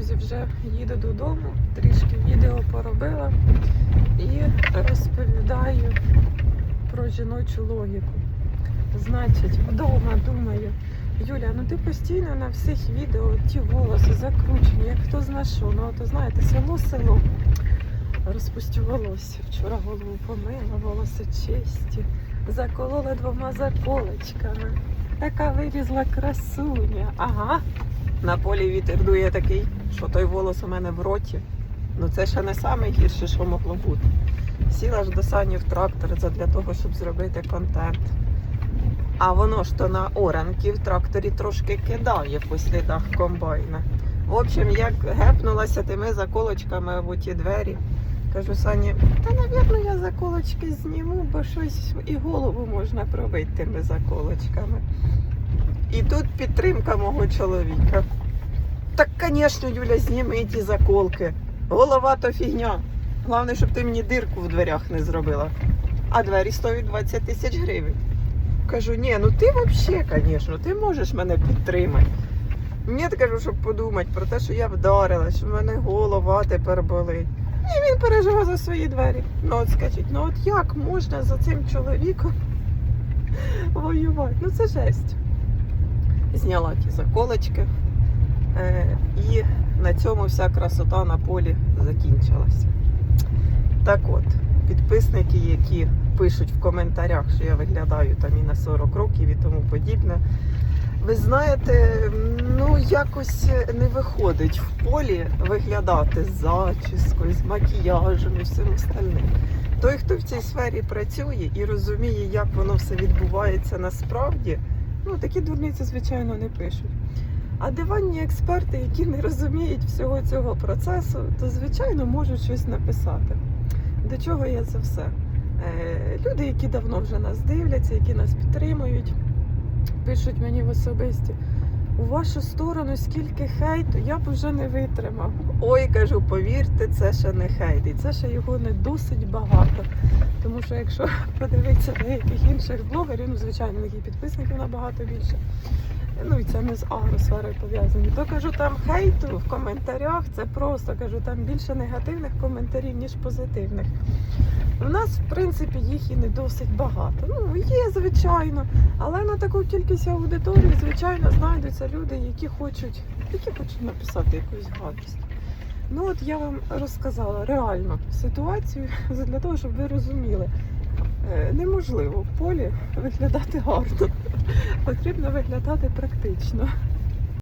друзі, вже їду додому, трішки відео поробила і розповідаю про жіночу логіку. Значить, вдома думаю, Юля, ну ти постійно на всіх відео ті волоси закручені, як хто зна що. Ну, то знаєте, село село. Розпустю волосся. Вчора голову помила, волоси чисті. Заколола двома заколочками. Така вилізла красуня. Ага. На полі вітер дує такий, що той волос у мене в роті. Ну це ще не найгірше, що могло бути. Сіла ж до сані в трактор для того, щоб зробити контент. А воно ж то на оранки в тракторі трошки кидає по слідах комбайна. В общем, як гепнулася тими заколочками в ті двері, кажу Сані, та навірно я заколочки зніму, бо щось і голову можна пробити тими заколочками. І тут підтримка мого чоловіка. Так, звісно, Юля, зніми ті заколки. Голова то фігня. Головне, щоб ти мені дирку в дверях не зробила. А двері стоять 20 тисяч гривень. Кажу, ні, ну ти взагалі, звісно, ти можеш мене підтримати. Ні, кажу, щоб подумати про те, що я вдарила, що в мене голова тепер болить. І він переживав за свої двері. Ну от скажіть, ну от як можна за цим чоловіком воювати? Ну це жесть. Зняла ті заколочки. Е, і на цьому вся красота на полі закінчилася. Так от, підписники, які пишуть в коментарях, що я виглядаю там і на 40 років і тому подібне. Ви знаєте, ну якось не виходить в полі виглядати з зачіскою, з макіяжем і всім остальним. Той, хто в цій сфері працює і розуміє, як воно все відбувається насправді, ну такі дурниці, звичайно, не пишуть. А диванні експерти, які не розуміють всього цього процесу, то звичайно можуть щось написати. До чого я це все? Е, Люди, які давно вже нас дивляться, які нас підтримують, пишуть мені в особисті. У вашу сторону скільки хейту, я б вже не витримав. Ой, кажу, повірте, це ще не хейт, і це ще його не досить багато. Тому що якщо подивитися деяких інших блогерів, ну звичайно, їх підписників набагато більше. Ну і це не з агросферою пов'язані. То кажу, там хейту в коментарях це просто кажу, там більше негативних коментарів, ніж позитивних. У нас, в принципі, їх і не досить багато. Ну, є, звичайно, але на таку кількість аудиторії, звичайно, знайдуться люди, які хочуть, які хочуть написати якусь гадость. Ну от я вам розказала реально ситуацію для того, щоб ви розуміли. Е, Неможливо в полі виглядати гарно. Потрібно виглядати практично.